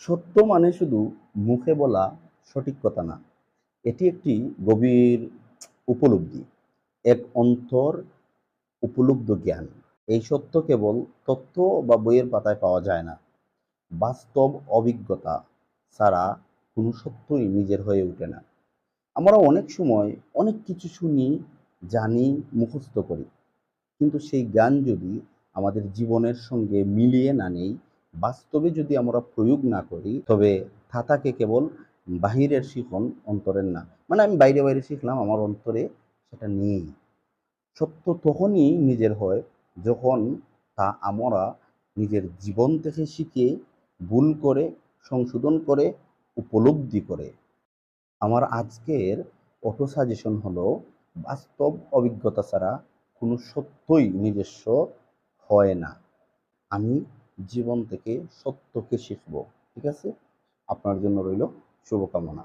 সত্য মানে শুধু মুখে বলা সঠিক কথা না। এটি একটি গভীর উপলব্ধি, এক অন্তর উপলব্ধ জ্ঞান। এই সত্য কেবল তথ্য বা বইয়ের পাতায় পাওয়া যায় না। বাস্তব অভিজ্ঞতা ছাড়া কোনো সত্যই নিজের হয়ে ওঠে না। আমরা অনেক সময় অনেক কিছু শুনি, জানি, মুখস্থ করি। কিন্তু সেই জ্ঞান যদি আমাদের জীবনের সঙ্গে মিলিয়ে না নেই বাস্তবে যদি আমরা প্রয়োগ না করি, তবে থাকে কেবল বাহিরের শিখন অন্তরের না। মানে আমি বাইরে বাইরে শিখলাম, আমার অন্তরে সেটা নেই। সত্য তখনই নিজের হয় যখন তা আমরা নিজের জীবন থেকে শিখে, ভুল করে, সংশোধন করে, উপলব্ধি করে। আমার আজকের অটো সাজেশন হলো, বাস্তব অভিজ্ঞতা ছাড়া কোনো সত্যই নিজস্ব হয় না। আমি জীবন থেকে সত্যকে শিখব ঠিক আছে? আপনার জন্য রইল শুভকামনা।